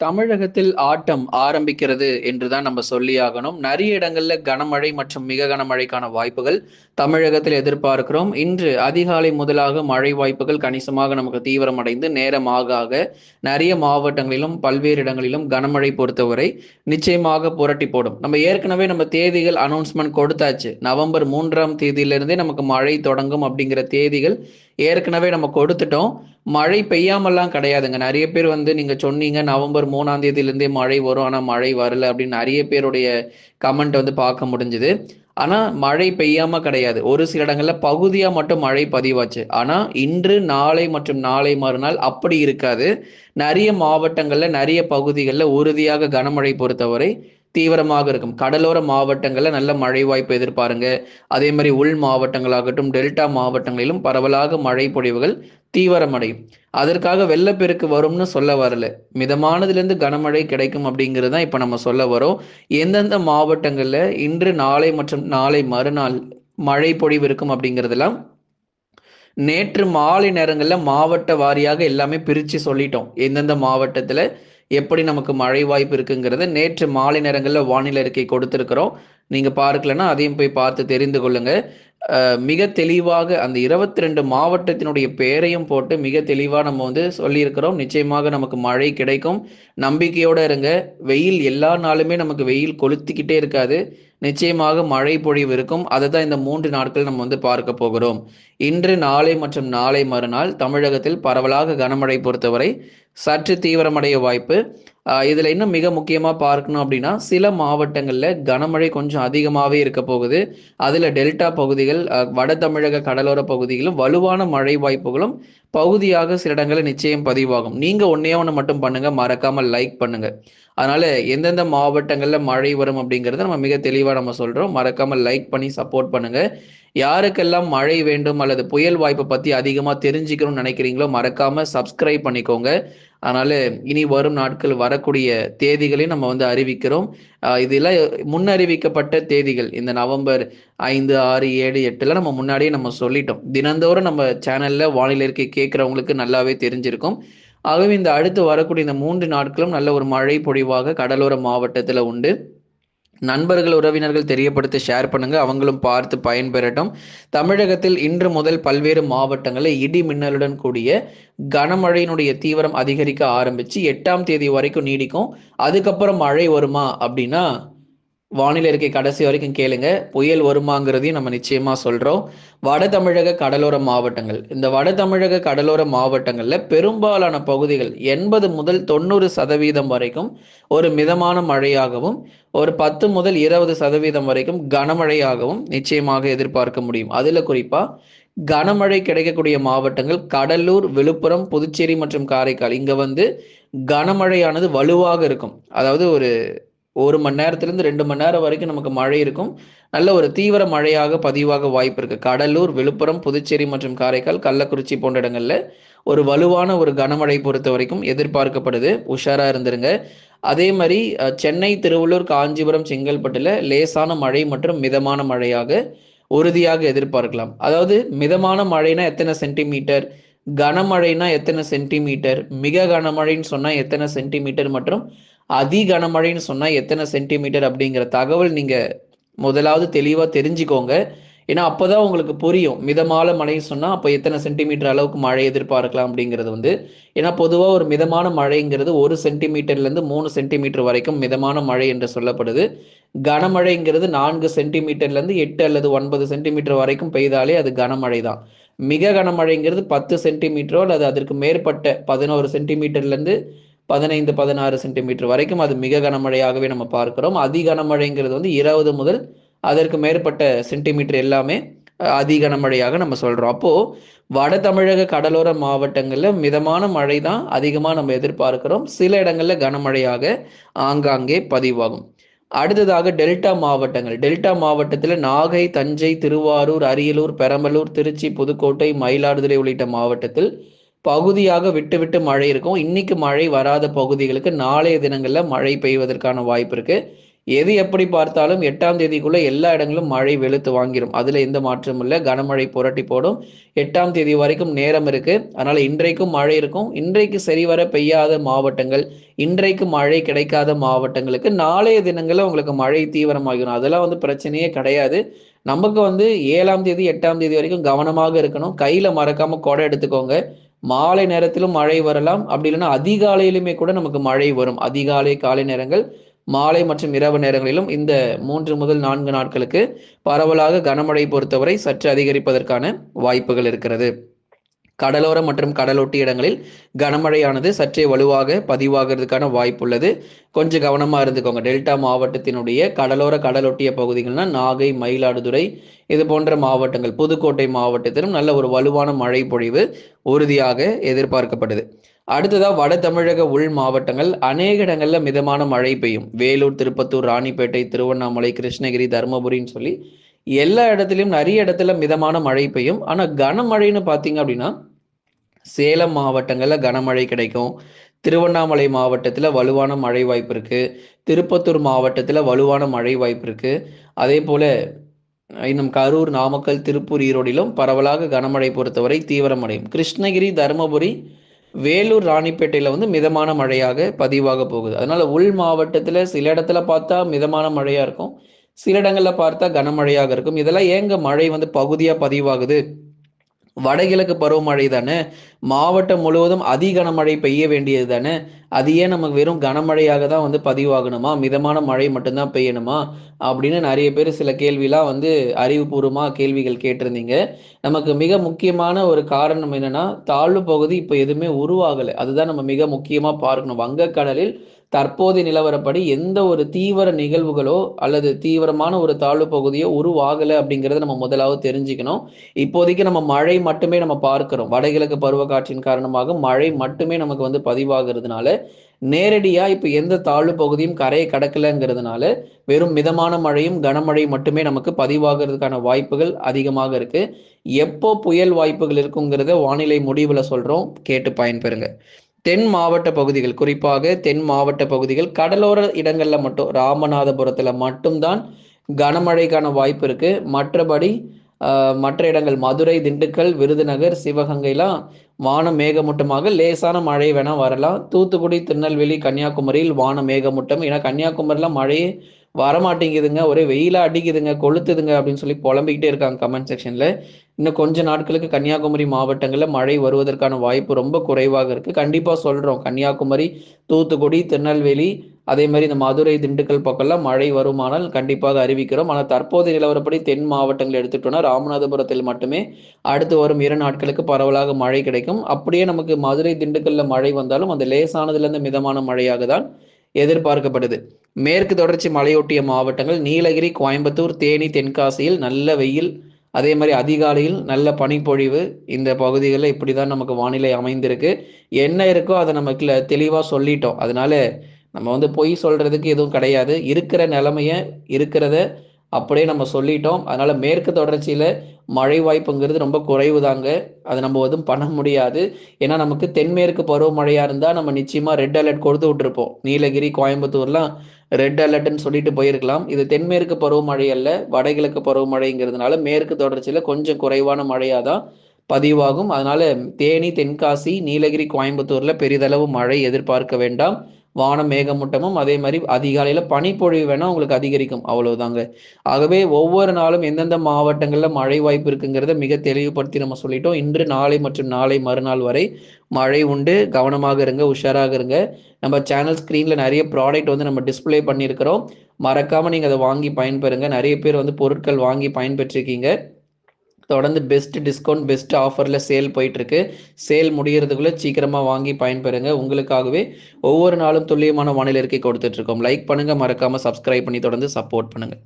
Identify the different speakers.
Speaker 1: தமிழகத்தில் ஆட்டம் ஆரம்பிக்கிறது என்றுதான் நம்ம சொல்லியாகணும். நிறைய இடங்கள்ல கனமழை மற்றும் மிக கனமழைக்கான வாய்ப்புகள் தமிழகத்தில் எதிர்பார்க்கிறோம். இன்று அதிகாலை முதலாக மழை வாய்ப்புகள் கணிசமாக நமக்கு தீவிரமடைந்து நேரம் ஆக ஆக நிறைய மாவட்டங்களிலும் பல்வேறு இடங்களிலும் கனமழை பொறுத்தவரை நிச்சயமாக புரட்டி போடும். நம்ம ஏற்கனவே நம்ம தேதிகள் அனௌன்ஸ்மெண்ட் கொடுத்தாச்சு. நவம்பர் மூன்றாம் தேதியிலிருந்தே நமக்கு மழை தொடங்கும் அப்படிங்கிற தேதிகள் ஏற்கனவே நம்ம கொடுத்துட்டோம். மழை பெய்யாமல்லாம் கிடையாதுங்க. நிறைய பேர் வந்து நீங்க சொன்னீங்க நவம்பர் மூணாம் தேதியிலேருந்தே மழை வரும். ஆனா மழை வரல அப்படின்னு நிறைய பேருடைய கமெண்ட் வந்து பார்க்க முடிஞ்சுது. ஆனா மழை பெய்யாம கிடையாது. ஒரு சில இடங்கள்ல பகுதியா மட்டும் மழை பதிவாச்சு. ஆனா இன்று நாளை மற்றும் நாளை மறுநாள் அப்படி இருக்காது. நிறைய மாவட்டங்கள்ல நிறைய பகுதிகளில் உறுதியாக கனமழை பொறுத்தவரை தீவிரமாக இருக்கும். கடலோர மாவட்டங்களில் நல்ல மழை வாய்ப்பு எதிர்பாருங்க. அதே மாதிரி உள் மாவட்டங்களாகட்டும் டெல்டா மாவட்டங்களிலும் பரவலாக மழை பொழிவுகள் தீவிரமடையும். அதற்காக வெள்ளப்பெருக்கு வரும்னு சொல்ல வரல. மிதமானதுலேருந்து கனமழை கிடைக்கும் அப்படிங்கிறது தான் இப்போ நம்ம சொல்ல வரோம். எந்தெந்த மாவட்டங்களில் இன்று நாளை மற்றும் நாளை மறுநாள் மழை பொழிவு இருக்கும் அப்படிங்கிறதெல்லாம் நேற்று மாலை நேரங்களில் மாவட்ட வாரியாக எல்லாமே பிரித்து சொல்லிட்டோம். எந்தெந்த மாவட்டத்தில் எப்படி நமக்கு மழை வாய்ப்பு இருக்குங்கிறத நேற்று மாலை நேரங்களில் வானிலை அறிக்கை கொடுத்துருக்குறோம். நீங்கள் பார்க்கலன்னா அதையும் போய் பார்த்து தெரிந்து கொள்ளுங்கள் மிக தெளிவாக அந்த இருபத்தி ரெண்டு மாவட்டத்தினுடைய பெயரையும் போட்டு மிக தெளிவாக நம்ம வந்து சொல்லியிருக்கிறோம். நிச்சயமாக நமக்கு மழை கிடைக்கும். நம்பிக்கையோடு இருங்க. வெயில் எல்லா நாளுமே நமக்கு வெயில் கொளுத்திக்கிட்டே இருக்காது. நிச்சயமாக மழை பொழிவு இருக்கும். அதை தான் இந்த மூன்று நாட்கள் நம்ம வந்து பார்க்க போகிறோம். இன்று நாளை மற்றும் நாளை மறுநாள் தமிழகத்தில் பரவலாக கனமழை பொறுத்தவரை சற்று தீவிரமடைய வாய்ப்பு. இதில் இன்னும் மிக முக்கியமாக பார்க்கணும் அப்படின்னா சில மாவட்டங்களில் கனமழை கொஞ்சம் அதிகமாகவே இருக்க போகுது. அதில் டெல்டா பகுதிகள் வட தமிழக கடலோர பகுதிகளும் வலுவான மழை வாய்ப்புகளும் பகுதியாக சில இடங்களில் நிச்சயம் பதிவாகும். நீங்கள் ஒன்றே ஒன்று மட்டும் பண்ணுங்கள் மறக்காமல் லைக் பண்ணுங்கள் அதனால் எந்தெந்த மாவட்டங்களில் மழை வரும் அப்படிங்கிறத நம்ம மிக தெளிவாக நம்ம சொல்கிறோம் மறக்காமல் லைக் பண்ணி சப்போர்ட் பண்ணுங்கள் யாருக்கெல்லாம் மழை வேண்டும் அல்லது புயல் வாய்ப்பை பற்றி அதிகமாக தெரிஞ்சுக்கணும்னு நினைக்கிறீங்களோ மறக்காமல் சப்ஸ்கிரைப் பண்ணிக்கோங்க. அதனால் இனி வரும் நாட்கள் வரக்கூடிய தேதிகளையும் நம்ம வந்து அறிவிக்கிறோம். இதெல்லாம் முன்னறிவிக்கப்பட்ட தேதிகள் இந்த நவம்பர் ஐந்து ஆறு ஏழு எட்டுலாம் நம்ம முன்னாடியே நம்ம சொல்லிட்டோம். தினந்தோறும் நம்ம சேனலில் வானிலை இருக்கை கேட்குறவங்களுக்கு நல்லாவே தெரிஞ்சிருக்கும். ஆகவே இந்த அடுத்து வரக்கூடிய இந்த மூன்று நாட்களும் நல்ல ஒரு மழை பொழிவாக கடலோர மாவட்டத்தில் உண்டு. நண்பர்கள் உறவினர்கள் தெரியப்படுத்தி ஷேர் பண்ணுங்க. அவங்களும் பார்த்து பயன்பெறட்டும். தமிழகத்தில் இன்று முதல் பல்வேறு மாவட்டங்களில் இடி மின்னலுடன் கூடிய கனமழையினுடைய தீவிரம் அதிகரிக்க ஆரம்பிச்சு எட்டாம் தேதி வரைக்கும் நீடிக்கும். அதுக்கப்புறம் மழை வருமா அப்படின்னா வானிலை இருக்கை கடைசி வரைக்கும் கேளுங்க. புயல் வருமாங்கிறதையும் நம்ம நிச்சயமா சொல்றோம். வட தமிழக கடலோர மாவட்டங்கள். இந்த வட தமிழக கடலோர மாவட்டங்கள்ல பெரும்பாலான பகுதிகள் எண்பது முதல் தொண்ணூறு சதவீதம் வரைக்கும் ஒரு மிதமான மழையாகவும் ஒரு பத்து முதல் இருபது சதவீதம் வரைக்கும் கனமழையாகவும் நிச்சயமாக எதிர்பார்க்க முடியும். அதுல குறிப்பா கனமழை கிடைக்கக்கூடிய மாவட்டங்கள் கடலூர் விழுப்புரம் புதுச்சேரி மற்றும் காரைக்கால். இங்க வந்து கனமழையானது வலுவாக இருக்கும். அதாவது ஒரு ஒரு மணி நேரத்திலிருந்து ரெண்டு மணி நேரம் வரைக்கும் நமக்கு மழை இருக்கும். நல்ல ஒரு தீவிர மழையாக பதிவாக வாய்ப்பு இருக்கு. கடலூர் விழுப்புரம் புதுச்சேரி மற்றும் காரைக்கால் கள்ளக்குறிச்சி போன்ற இடங்கள்ல ஒரு வலுவான ஒரு கனமழை பொறுத்த வரைக்கும் எதிர்பார்க்கப்படுது. உஷாரா இருந்துருங்க. அதே மாதிரி சென்னை திருவள்ளூர் காஞ்சிபுரம் செங்கல்பட்டுல லேசான மழை மற்றும் மிதமான மழையாக உறுதியாக எதிர்பார்க்கலாம். அதாவது மிதமான மழைனா எத்தனை சென்டிமீட்டர்? கனமழைனா எத்தனை சென்டிமீட்டர்? மிக கனமழைன்னு சொன்னா எத்தனை சென்டிமீட்டர் மற்றும் அதி கனமழைன்னு சொன்னால் எத்தனை சென்டிமீட்டர் அப்படிங்கிற தகவல் நீங்கள் முதலாவது தெளிவாக தெரிஞ்சுக்கோங்க. ஏன்னா அப்போ தான் உங்களுக்கு புரியும். மிதமான மழைன்னு சொன்னால் அப்போ எத்தனை சென்டிமீட்டர் அளவுக்கு மழை எதிர்பார்க்கலாம் அப்படிங்கிறது வந்து. ஏன்னா பொதுவாக ஒரு மிதமான மழைங்கிறது ஒரு சென்டிமீட்டர்லேருந்து மூணு சென்டிமீட்டர் வரைக்கும் மிதமான மழை என்று சொல்லப்படுது. கனமழைங்கிறது நான்கு சென்டிமீட்டர்லேருந்து எட்டு அல்லது ஒன்பது சென்டிமீட்டர் வரைக்கும் பெய்தாலே அது கனமழை தான் மிக கனமழைங்கிறது பத்து சென்டிமீட்டரோ அல்லது அதற்கு மேற்பட்ட பதினோரு சென்டிமீட்டர்லேருந்து பதினைந்து பதினாறு சென்டிமீட்டர் வரைக்கும் அது மிக கனமழையாகவே நம்ம பார்க்கிறோம். அதி கனமழைங்கிறது வந்து இருபது முதல் அதற்கு மேற்பட்ட சென்டிமீட்டர் எல்லாமே அதி கனமழையாக நம்ம சொல்கிறோம் அப்போது வட தமிழக கடலோர மாவட்டங்களில் மிதமான மழை தான் அதிகமாக நம்ம எதிர்பார்க்கிறோம். சில இடங்களில் கனமழையாக ஆங்காங்கே பதிவாகும். அடுத்ததாக டெல்டா மாவட்டங்கள். டெல்டா மாவட்டத்தில் நாகை தஞ்சை திருவாரூர் அரியலூர் பெரம்பலூர் திருச்சி புதுக்கோட்டை மயிலாடுதுறை உள்ளிட்ட மாவட்டத்தில் பகுதியாக விட்டு விட்டு மழை இருக்கும். இன்னைக்கு மழை வராத பகுதிகளுக்கு நாளைய தினங்களில் மழை பெய்வதற்கான வாய்ப்பு இருக்கு. எது எப்படி பார்த்தாலும் எட்டாம் தேதிக்குள்ள எல்லா இடங்களும் மழை வெளுத்து வாங்கிடும் அதுல எந்த மாற்றமும் இல்லை. கனமழை புரட்டி போடும். எட்டாம் தேதி வரைக்கும் நேரம் இருக்கு. அதனால இன்றைக்கும் மழை இருக்கும். இன்றைக்கு சரிவர பெய்யாத மாவட்டங்கள் இன்றைக்கு மழை கிடைக்காத மாவட்டங்களுக்கு நாளைய தினங்களில் உங்களுக்கு மழை தீவிரமாகிடும் அதெல்லாம் வந்து பிரச்சனையே கிடையாது. நமக்கு வந்து ஏழாம் தேதி எட்டாம் தேதி வரைக்கும் கவனமாக இருக்கணும். கையில மறக்காம கொடை எடுத்துக்கோங்க. மாலை நேரத்திலும் மழை வரலாம். அப்படி இல்லைன்னா அதிகாலையிலுமே கூட நமக்கு மழை வரும். அதிகாலை காலை நேரங்கள் மாலை மற்றும் இரவு நேரங்களிலும் இந்த மூன்று முதல் நான்கு நாட்களுக்கு பரவலாக கனமழை பொறுத்தவரை சற்று அதிகரிப்பதற்கான வாய்ப்புகள் இருக்கிறது. கடலோரம் மற்றும் கடலொட்டி இடங்களில் கனமழையானது சற்றே வலுவாக பதிவாகிறதுக்கான வாய்ப்பு உள்ளது கொஞ்சம் கவனமாக இருந்துக்கோங்க. டெல்டா மாவட்டத்தினுடைய கடலோர கடலொட்டிய பகுதிகள்னா நாகை மயிலாடுதுறை இது போன்ற மாவட்டங்கள். புதுக்கோட்டை மாவட்டத்திலும் நல்ல ஒரு வலுவான மழை பொழிவு உறுதியாக எதிர்பார்க்கப்படுது. அடுத்ததாக வட தமிழக உள் மாவட்டங்கள். அநேக இடங்களில் மிதமான மழை பெய்யும். வேலூர் திருப்பத்தூர் ராணிப்பேட்டை திருவண்ணாமலை கிருஷ்ணகிரி தருமபுரின்னு சொல்லி எல்லா இடத்துலையும் நிறைய இடத்துல மிதமான மழை பெய்யும். ஆனால் கனமழைன்னு பார்த்தீங்க அப்படின்னா சேலம் மாவட்டங்களில் கனமழை கிடைக்கும். திருவண்ணாமலை மாவட்டத்தில் வலுவான மழை வாய்ப்பு இருக்குது திருப்பத்தூர் மாவட்டத்தில் வலுவான மழை வாய்ப்பு இருக்குது அதே போல் இன்னும் கரூர் நாமக்கல் திருப்பூர் ஈரோடிலும் பரவலாக கனமழை பொறுத்தவரை தீவிரமடையும். கிருஷ்ணகிரி தருமபுரி வேலூர் ராணிப்பேட்டையில் வந்து மிதமான மழையாக பதிவாக போகுது. அதனால் உள் மாவட்டத்தில் சில இடத்துல பார்த்தா மிதமான மழையாக இருக்கும். சில இடங்களில் பார்த்தா கனமழையாக இருக்கும். இதெல்லாம் ஏங்க மழை வந்து பகுதியாக பதிவாகுது? வடகிழக்கு பருவமழை தானே? மாவட்டம் முழுவதும் அதி கனமழை பெய்ய வேண்டியது தானே? அது ஏன் நமக்கு வெறும் கனமழையாக தான் வந்து பதிவாகணுமா? மிதமான மழை மட்டும்தான் பெய்யணுமா? அப்படின்னு நிறைய பேர் சில கேள்விலாம் வந்து அறிவுபூர்வமாக கேள்விகள் கேட்டிருந்தீங்க. நமக்கு மிக முக்கியமான ஒரு காரணம் என்னன்னா தாழ்வு பகுதி இப்போ எதுவுமே உருவாகலை. அதுதான் நம்ம மிக முக்கியமாக பார்க்கணும். வங்கக்கடலில் தற்போதைய நிலவரப்படி எந்த ஒரு தீவிர நிகழ்வுகளோ அல்லது தீவிரமான ஒரு தாழ்வு பகுதியோ உருவாகலை அப்படிங்கிறத நம்ம முதலாவது தெரிஞ்சுக்கணும். இப்போதைக்கு நம்ம மழை மட்டுமே நம்ம பார்க்கிறோம். வடகிழக்கு பருவக்காற்றின் காரணமாக மழை மட்டுமே நமக்கு வந்து பதிவாகிறதுனால நேரடியாக இப்போ எந்த தாழ்வு பகுதியும் கரையை கடக்கலைங்கிறதுனால வெறும் மிதமான மழையும் கனமழை மட்டுமே நமக்கு பதிவாகிறதுக்கான வாய்ப்புகள் அதிகமாக இருக்கு. எப்போ புயல் வாய்ப்புகள் இருக்குங்கிறத வானிலை முடிவில் சொல்கிறோம் கேட்டு பயன்பெறுங்க. தென் மாவட்ட பகுதிகள் குறிப்பாக தென் மாவட்ட பகுதிகள் கடலோர இடங்களில் மட்டும் ராமநாதபுரத்தில் மட்டும்தான் கனமழைக்கான வாய்ப்பு இருக்கு. மற்றபடி மற்ற இடங்கள் மதுரை திண்டுக்கல் விருதுநகர் சிவகங்கைலாம் வானம் மேகமூட்டமாக லேசான மழை வேணால் வரலாம். தூத்துக்குடி திருநெல்வேலி கன்னியாகுமரியில் வானம் மேகமூட்டம் ஏன்னா கன்னியாகுமரியில் மழையே வரமாட்டேங்குதுங்க. ஒரே வெயிலாக அடிக்குதுங்க கொளுத்துதுங்க அப்படின்னு சொல்லி புலம்பிக்கிட்டே இருக்காங்க கமெண்ட் செக்ஷனில். இன்னும் கொஞ்ச நாட்களுக்கு கன்னியாகுமரி மாவட்டங்களில் மழை வருவதற்கான வாய்ப்பு ரொம்ப குறைவாக இருக்கு. கண்டிப்பா சொல்றோம். கன்னியாகுமரி தூத்துக்குடி திருநெல்வேலி அதே மாதிரி இந்த மதுரை திண்டுக்கல் பக்கம்லாம் மழை வருமானால் கண்டிப்பாக அறிவிக்கிறோம். ஆனால் தற்போதைய நிலவரப்படி தென் மாவட்டங்கள் எடுத்துட்டோம்னா ராமநாதபுரத்தில் மட்டுமே அடுத்து வரும் இரு நாட்களுக்கு பரவலாக மழை கிடைக்கும். அப்படியே நமக்கு மதுரை திண்டுக்கல்ல மழை வந்தாலும் அந்த லேசானதுலேருந்து மிதமான மழையாக தான் எதிர்பார்க்கப்படுது. மேற்கு தொடர்ச்சி மலையொட்டிய மாவட்டங்கள் நீலகிரி கோயம்புத்தூர் தேனி தென்காசியில் நல்ல வெயில் அதே மாதிரி அதிகாலையில் நல்ல பனிப்பொழிவு இந்த பகுதிகளில் இப்படி தான் நமக்கு வானிலை அமைந்திருக்கு. என்ன இருக்கோ அதை நமக்கு தெளிவாக சொல்லிட்டோம். அதனால நம்ம வந்து பொய் சொல்றதுக்கு எதுவும் கிடையாது. இருக்கிற நிலமைய இருக்கிறத அப்படியே நம்ம சொல்லிட்டோம். அதனால மேற்கு தொடர்ச்சியில மழை வாய்ப்புங்கிறது ரொம்ப குறைவு தாங்க அது நம்ம எதுவும் பண்ண முடியாது. ஏன்னா நமக்கு தென்மேற்கு பருவமழையா இருந்தா நம்ம நிச்சயமா ரெட் அலர்ட் கொடுத்து விட்டுருப்போம். நீலகிரி கோயம்புத்தூர்லாம் ரெட் அலர்ட்னு சொல்லிட்டு போயிருக்கலாம். இது தென்மேற்கு பருவமழை அல்ல வடகிழக்கு பருவமழைங்கிறதுனால மேற்கு தொடர்ச்சியில கொஞ்சம் குறைவான மழையா தான் பதிவாகும். அதனால தேனி தென்காசி நீலகிரி கோயம்புத்தூர்ல பெரிதளவு மழை எதிர்பார்க்க வேண்டாம். வானம் மேகமூட்டமும் அதே மாதிரி அதிகாலையில் பனிப்பொழிவு வேணால் உங்களுக்கு அதிகரிக்கும். அவ்வளவுதாங்க. ஆகவே ஒவ்வொரு நாளும் எந்தெந்த மாவட்டங்களில் மழை வாய்ப்பு இருக்குங்கிறத மிக தெளிவுபடுத்தி நம்ம சொல்லிட்டோம். இன்று நாளை மற்றும் நாளை மறுநாள் வரை மழை உண்டு. கவனமாக இருங்க உஷாராக இருங்க. நம்ம சேனல் ஸ்க்ரீனில் நிறைய ப்ராடக்ட் வந்து நம்ம டிஸ்பிளே பண்ணியிருக்கிறோம். மறக்காமல் நீங்கள் அதை வாங்கி பயன்பெறுங்க. நிறைய பேர் வந்து பொருட்கள் வாங்கி பயன்பெற்றிருக்கீங்க. தொடர்ந்து பெஸ்ட் டிஸ்கவுண்ட் பெஸ்ட் ஆஃபரில் சேல் போயிட்டுருக்கு. சேல் முடிகிறதுக்குள்ளே சீக்கிரமாக வாங்கி பயன்பெறுங்க. உங்களுக்காகவே ஒவ்வொரு நாளும் துல்லியமான வானிலை இருக்கை கொடுத்துட்ருக்கோம் லைக் பண்ணுங்கள் மறக்காமல் சப்ஸ்கிரைப் பண்ணி தொடர்ந்து சப்போர்ட் பண்ணுங்கள்